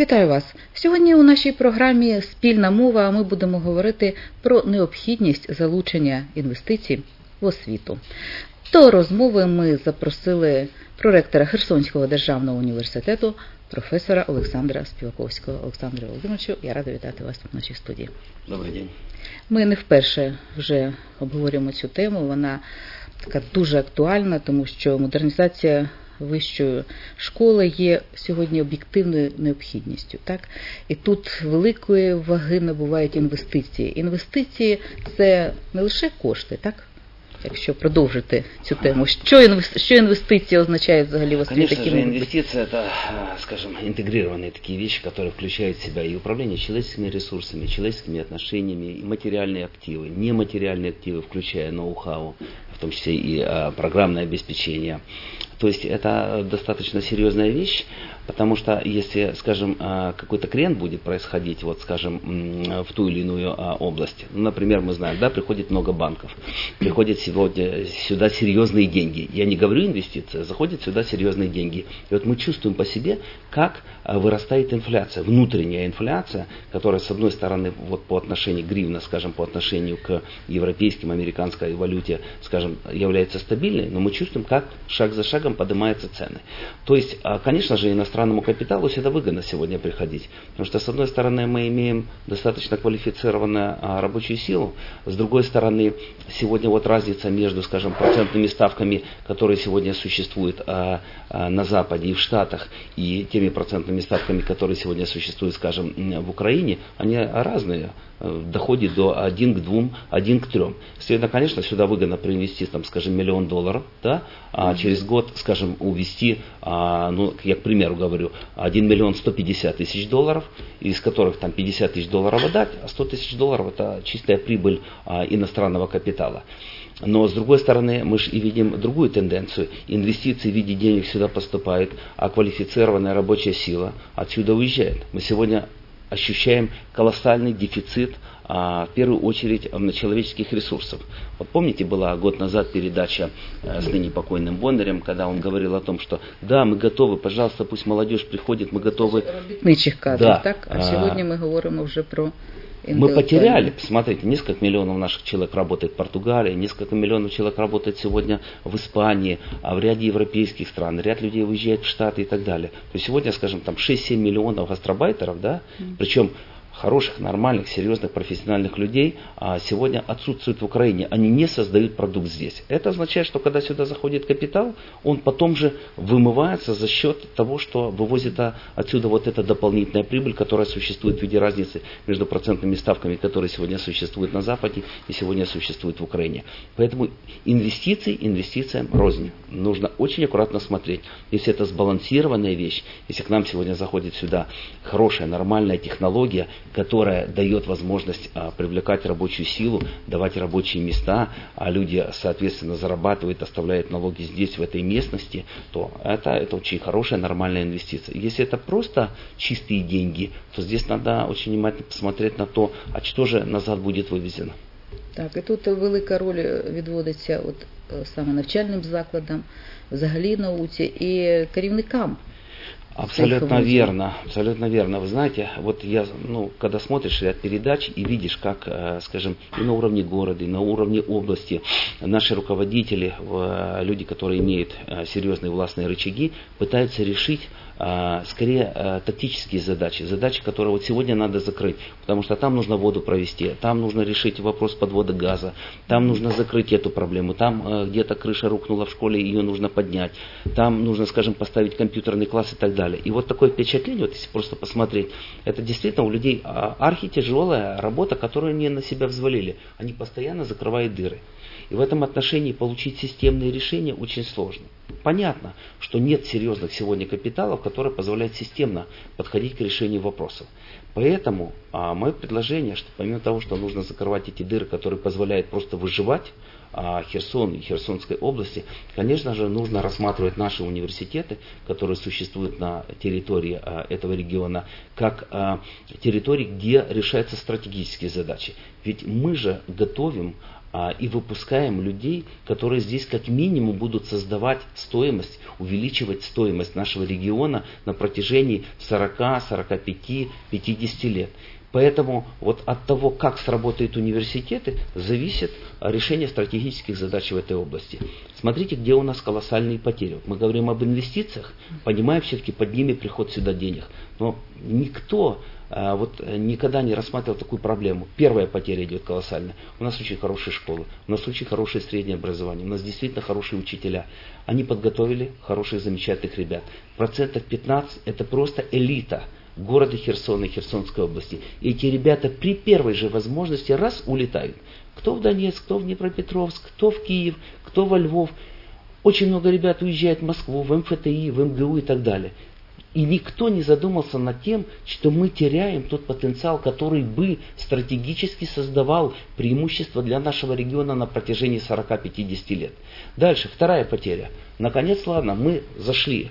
Вітаю вас! Сьогодні у нашій програмі Спільна мова ми будемо говорити про необхідність залучення інвестицій в освіту. До розмови ми запросили проректора Херсонського державного університету професора Олександра Співаковського. Олександре Володимировичу, я рада вітати вас в нашій студії. Добрий день. Ми не вперше вже обговорюємо цю тему. Вона така дуже актуальна, тому що модернізація вищої школи є сьогодні об'єктивною необхідністю. Так? І тут великої ваги набувають інвестиції. Інвестиції це не лише кошти, так? Якщо продовжити цю тему, що інвести... що інвестиції означають взагалі в освіті? Конечно же, инвестиция это, э, скажем, интегрированные такие вещи, которые включают в себя и управление человеческими ресурсами, человеческими отношениями, и материальные активы, нематериальные активы, включая ноу-хау, в том числе и а, программное обеспечение. То есть это достаточно серьезная вещь, потому что если, скажем, а, какой-то крен будет происходить, вот, скажем, в ту или иную а, область, ну, например, мы знаем, да, приходит много банков, приходят сегодня сюда серьезные деньги. Я не говорю инвестиции, заходят сюда серьезные деньги. И вот мы чувствуем по себе, как а, вырастает инфляция, внутренняя инфляция, которая, с одной стороны, вот по отношению гривна, скажем, по отношению к европейским, американской валюте, скажем, является стабильной, но мы чувствуем, как шаг за шагом поднимаются цены. То есть, конечно же, иностранному капиталу сюда выгодно сегодня приходить. Потому что, с одной стороны, мы имеем достаточно квалифицированную рабочую силу, с другой стороны, сегодня вот разница между, скажем, процентными ставками, которые сегодня существуют на Западе и в Штатах, и теми процентными ставками, которые сегодня существуют, скажем, в Украине, они разные доходит до 1 к 2, 1 к 3. Следовательно, конечно, сюда выгодно привнести, там, скажем, миллион долларов, да, а через год, скажем, увести, а, ну, я к примеру говорю, 1 миллион 150 тысяч долларов, из которых там 50 тысяч долларов отдать, а 100 тысяч долларов это чистая прибыль а, иностранного капитала. Но с другой стороны, мы же и видим другую тенденцию. Инвестиции в виде денег сюда поступают, а квалифицированная рабочая сила отсюда уезжает. Мы сегодня ощущаем колоссальный дефицит, а, в первую очередь, на человеческих ресурсов. Вот помните, была год назад передача э, с ныне покойным Бондарем, когда он говорил о том, что да, мы готовы, пожалуйста, пусть молодежь приходит, мы готовы... Робітничих кадрів, да. так? А, а сьогодні ми говоримо вже про мы потеряли, посмотрите, несколько миллионов наших человек работает в Португалии, несколько миллионов человек работает сегодня в Испании, а в ряде европейских стран, ряд людей уезжает в Штаты и так далее. То есть сегодня, скажем, там 6-7 миллионов гастробайтеров, да, причем хороших, нормальных, серьезных, профессиональных людей а сегодня отсутствуют в Украине. Они не создают продукт здесь. Это означает, что когда сюда заходит капитал, он потом же вымывается за счет того, что вывозит отсюда вот эта дополнительная прибыль, которая существует в виде разницы между процентными ставками, которые сегодня существуют на Западе и сегодня существуют в Украине. Поэтому инвестиции инвестициям рознь. Нужно очень аккуратно смотреть. Если это сбалансированная вещь, если к нам сегодня заходит сюда хорошая, нормальная технология, которая дает возможность а, привлекать рабочую силу, давать рабочие места, а люди, соответственно, зарабатывают, оставляют налоги здесь, в этой местности, то это, это очень хорошая, нормальная инвестиция. Если это просто чистые деньги, то здесь надо очень внимательно посмотреть на то, а что же назад будет вывезено. Так, і тут велика роль відводиться от саме навчальним закладам, взагалі науці і керівникам Абсолютно верно, абсолютно верно. Вы знаете, вот я, ну, когда смотришь ряд передач и видишь, как, э, скажем, и на уровне города, и на уровне области наши руководители, э, люди, которые имеют э, серьезные властные рычаги, пытаются решить скорее тактические задачи, задачи, которые вот сегодня надо закрыть, потому что там нужно воду провести, там нужно решить вопрос подвода газа, там нужно закрыть эту проблему, там где-то крыша рухнула в школе, ее нужно поднять, там нужно, скажем, поставить компьютерный класс и так далее. И вот такое впечатление, вот если просто посмотреть, это действительно у людей архитяжелая работа, которую они на себя взвалили. Они постоянно закрывают дыры. И в этом отношении получить системные решения очень сложно. Понятно, что нет серьезных сегодня капиталов, которые позволяют системно подходить к решению вопросов. Поэтому а, мое предложение, что помимо того, что нужно закрывать эти дыры, которые позволяют просто выживать, а, Херсон и Херсонской области, конечно же, нужно рассматривать наши университеты, которые существуют на территории а, этого региона, как а, территории, где решаются стратегические задачи. Ведь мы же готовим а, и выпускаем людей, которые здесь как минимум будут создавать стоимость, увеличивать стоимость нашего региона на протяжении 40, 45, 50 лет. Поэтому вот от того, как сработают университеты, зависит решение стратегических задач в этой области. Смотрите, где у нас колоссальные потери. Мы говорим об инвестициях, понимаем все-таки под ними приход сюда денег. Но никто а, вот никогда не рассматривал такую проблему. Первая потеря идет колоссальная. У нас очень хорошие школы, у нас очень хорошее среднее образование, у нас действительно хорошие учителя. Они подготовили хороших, замечательных ребят. Процентов 15 это просто элита города Херсона и Херсонской области. И эти ребята при первой же возможности раз улетают. Кто в Донецк, кто в Днепропетровск, кто в Киев, кто во Львов. Очень много ребят уезжает в Москву, в МФТИ, в МГУ и так далее. И никто не задумался над тем, что мы теряем тот потенциал, который бы стратегически создавал преимущество для нашего региона на протяжении 40-50 лет. Дальше, вторая потеря. Наконец, ладно, мы зашли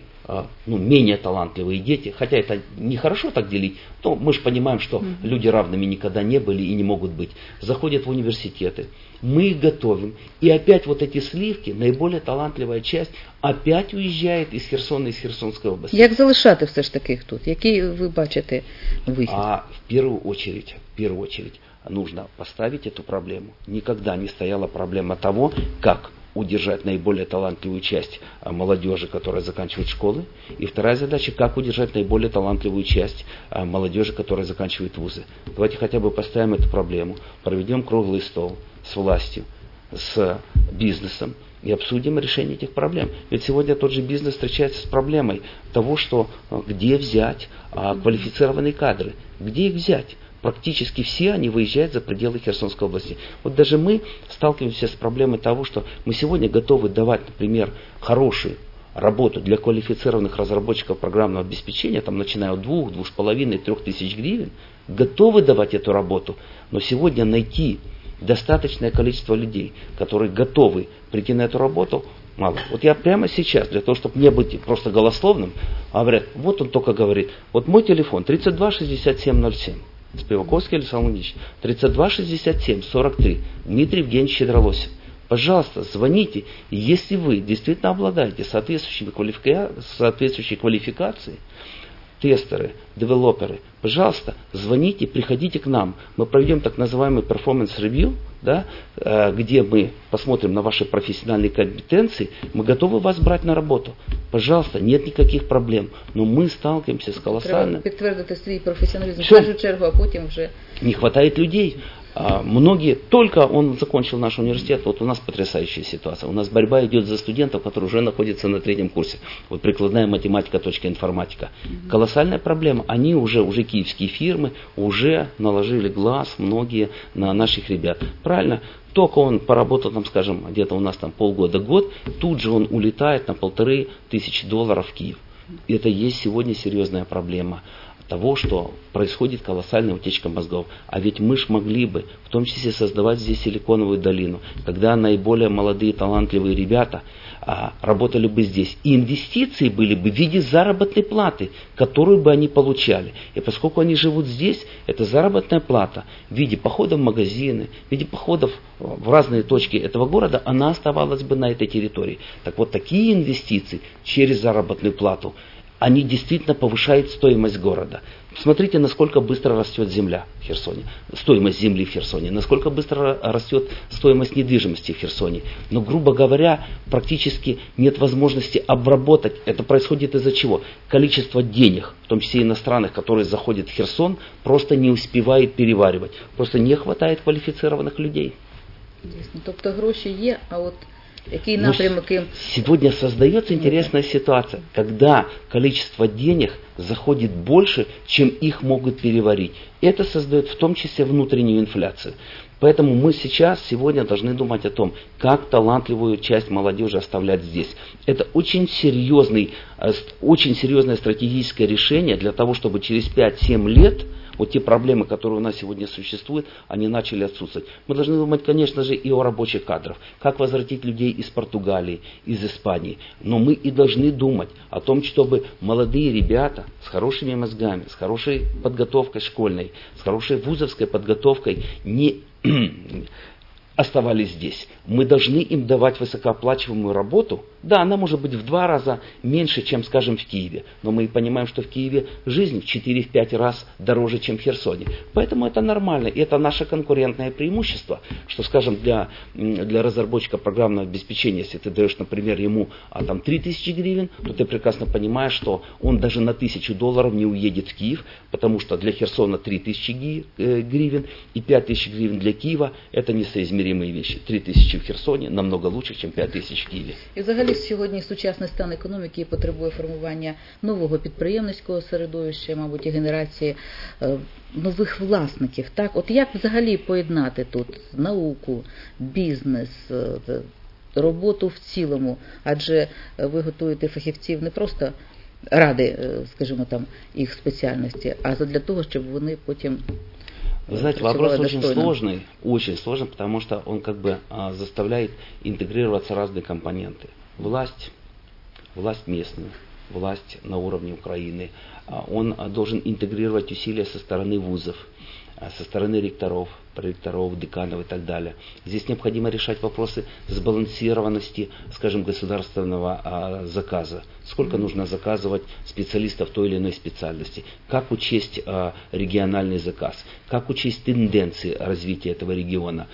ну, менее талантливые дети, хотя это нехорошо так делить, но мы же понимаем, что mm-hmm. люди равными никогда не были и не могут быть, заходят в университеты, мы их готовим, и опять вот эти сливки, наиболее талантливая часть, опять уезжает из Херсона, из Херсонской области. Як залишати все ж таки їх тут? Який ви бачите вихід? А в первую очередь, в первую очередь нужно поставить эту проблему. Никогда не стояла проблема того, как удержать наиболее талантливую часть а, молодежи, которая заканчивает школы. И вторая задача, как удержать наиболее талантливую часть а, молодежи, которая заканчивает вузы. Давайте хотя бы поставим эту проблему, проведем круглый стол с властью, с бизнесом и обсудим решение этих проблем. Ведь сегодня тот же бизнес встречается с проблемой того, что а, где взять квалифицированные кадры, где их взять практически все они выезжают за пределы Херсонской области. Вот даже мы сталкиваемся с проблемой того, что мы сегодня готовы давать, например, хорошую работу для квалифицированных разработчиков программного обеспечения, там начиная от двух, двух с половиной, трех тысяч гривен, готовы давать эту работу, но сегодня найти достаточное количество людей, которые готовы прийти на эту работу, мало. Вот я прямо сейчас, для того, чтобы не быть просто голословным, говорят, вот он только говорит, вот мой телефон 32 67 07. Спиваковский Александр Ильич, 32 67 43, Дмитрий Евгеньевич Щедролосин. Пожалуйста, звоните, если вы действительно обладаете соответствующей, квалифика... соответствующей квалификацией, тестеры, девелоперы, пожалуйста, звоните, приходите к нам. Мы проведем так называемый performance review, да, э, где мы посмотрим на ваши профессиональные компетенции, мы готовы вас брать на работу. Пожалуйста, нет никаких проблем. Но мы сталкиваемся с колоссальным... Треба підтвердити свій професіоналізм в першу чергу, а потім вже... Не хватает людей. А, многие, только он закончил наш университет, вот у нас потрясающая ситуация. У нас борьба идет за студентов, которые уже находятся на третьем курсе. Вот прикладная математика, точка информатика. Угу. Колоссальная проблема. Они уже, уже киевские фирмы, уже наложили глаз многие на наших ребят. Правильно? Только он поработал, там, скажем, где-то у нас там полгода-год, тут же он улетает на полторы тысячи долларов в Киев. И это есть сегодня серьезная проблема того, что происходит колоссальная утечка мозгов. А ведь мы ж могли бы, в том числе, создавать здесь силиконовую долину, когда наиболее молодые талантливые ребята а, работали бы здесь. И инвестиции были бы в виде заработной платы, которую бы они получали. И поскольку они живут здесь, это заработная плата в виде походов в магазины, в виде походов в разные точки этого города, она оставалась бы на этой территории. Так вот, такие инвестиции через заработную плату – они действительно повышают стоимость города. Смотрите, насколько быстро растет земля в Херсоне, стоимость земли в Херсоне, насколько быстро растет стоимость недвижимости в Херсоне. Но, грубо говоря, практически нет возможности обработать. Это происходит из-за чего? Количество денег, в том числе иностранных, которые заходят в Херсон, просто не успевает переваривать. Просто не хватает квалифицированных людей. Ясно. Тобто гроші є, а от Какие напрямки? Сегодня создается интересная ситуация, когда количество денег заходит больше, чем их могут переварить. Это создает в том числе внутреннюю инфляцию. Поэтому мы сейчас, сегодня должны думать о том, как талантливую часть молодежи оставлять здесь. Это очень, серьезный, э, очень серьезное стратегическое решение для того, чтобы через 5-7 лет вот те проблемы, которые у нас сегодня существуют, они начали отсутствовать. Мы должны думать, конечно же, и о рабочих кадрах. Как возвратить людей из Португалии, из Испании. Но мы и должны думать о том, чтобы молодые ребята с хорошими мозгами, с хорошей подготовкой школьной, с хорошей вузовской подготовкой не оставались здесь. Мы должны им давать высокооплачиваемую работу. Да, она может быть в два раза меньше, чем, скажем, в Киеве. Но мы понимаем, что в Киеве жизнь в 4-5 раз дороже, чем в Херсоне. Поэтому это нормально. И это наше конкурентное преимущество, что, скажем, для, для разработчика программного обеспечения, если ты даешь, например, ему а, там, 3000 гривен, то ты прекрасно понимаешь, что он даже на 1000 долларов не уедет в Киев, потому что для Херсона 3000 э, гривен и 5000 гривен для Киева это несоизмеримые вещи. 3000 в Херсоні намного лучше, ніж 5 тисяч в Києві. І взагалі сьогодні сучасний стан економіки потребує формування нового підприємницького середовища, мабуть, і генерації е, нових власників. Так, от як взагалі поєднати тут науку, бізнес, е, роботу в цілому? Адже е, ви готуєте фахівців не просто ради, е, скажімо там, їх спеціальності, а для того, щоб вони потім Вы знаете, вопрос очень достойно. сложный, очень сложный, потому что он как бы а, заставляет интегрироваться разные компоненты. Власть, власть местная, власть на уровне Украины. А, Он а, должен интегрировать усилия со стороны вузов, со стороны ректоров, проректоров, деканов и так далее. Здесь необходимо решать вопросы сбалансированности, скажем, государственного а, заказа. Сколько нужно заказывать специалистов той или иной специальности, как учесть а, региональный заказ, как учесть тенденции развития этого региона.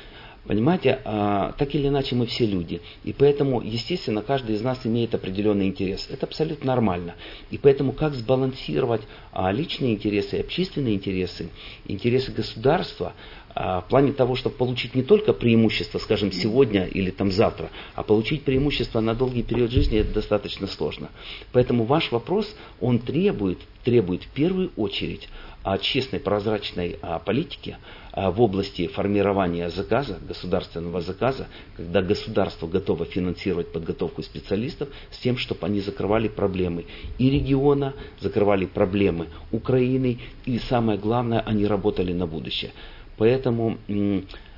Понимаете, а, так или иначе мы все люди. И поэтому, естественно, каждый из нас имеет определенный интерес. Это абсолютно нормально. И поэтому как сбалансировать а, личные интересы, общественные интересы, интересы государства, в плане того, чтобы получить не только преимущество, скажем, сегодня или там завтра, а получить преимущество на долгий период жизни, это достаточно сложно. Поэтому ваш вопрос, он требует, требует в первую очередь а, честной, прозрачной а, политики а, в области формирования заказа, государственного заказа, когда государство готово финансировать подготовку специалистов с тем, чтобы они закрывали проблемы и региона, закрывали проблемы Украины, и самое главное, они работали на будущее. Поэтому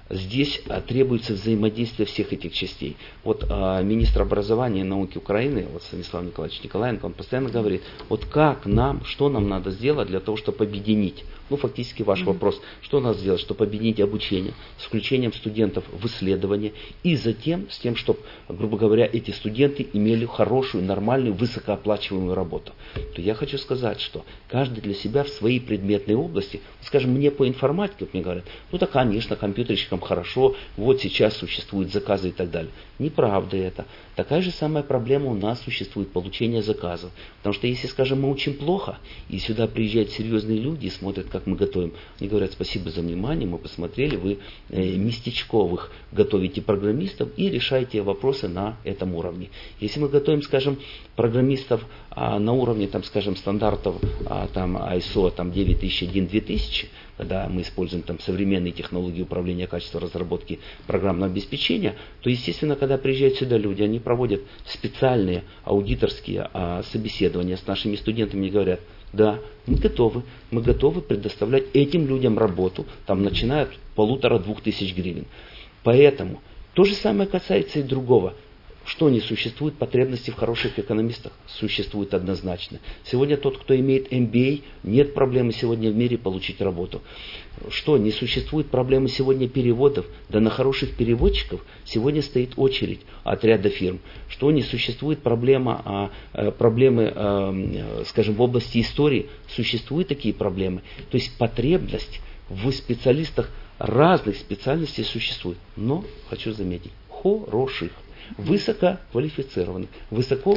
здесь а, требуется взаимодействие всех этих частей. Вот а, министр образования и науки Украины, вот Станислав Николаевич Николаенко, он постоянно говорит, вот как нам, что нам надо сделать для того, чтобы объединить, ну фактически ваш вопрос, что надо сделать, чтобы объединить обучение с включением студентов в исследование и затем с тем, чтобы, грубо говоря, эти студенты имели хорошую, нормальную, высокооплачиваемую работу. То я хочу сказать, что каждый для себя в своей предметной области, скажем, мне по информатике, вот мне говорят, ну да, конечно, компьютерщикам хорошо, вот сейчас существуют заказы и так далее. Неправда это. Такая же самая проблема у нас существует, получение заказов. Потому что если, скажем, мы учим плохо, и сюда приезжают серьезные люди и смотрят, как мы готовим, они говорят, спасибо за внимание, мы посмотрели, вы э, местечковых готовите программистов и решаете вопросы на этом уровне. Если мы готовим, скажем, программистов на уровне, там, скажем, стандартов а, там, ISO там, 9001-2000, когда мы используем там, современные технологии управления качеством разработки программного обеспечения, то, естественно, когда приезжают сюда люди, они проводят специальные аудиторские а, собеседования с нашими студентами и говорят, да, мы готовы, мы готовы предоставлять этим людям работу, там, начиная от полутора-двух тысяч гривен. Поэтому то же самое касается и другого. Что не существует потребности в хороших экономистах? Существует однозначно. Сегодня тот, кто имеет MBA, нет проблемы сегодня в мире получить работу. Что, не существует проблемы сегодня переводов? Да на хороших переводчиков сегодня стоит очередь от ряда фирм. Что, не существует проблема, а, э, проблемы, э, скажем, в области истории? Существуют такие проблемы. То есть потребность в специалистах разных специальностей существует. Но, хочу заметить, хороших, высококвалифицированных, высоко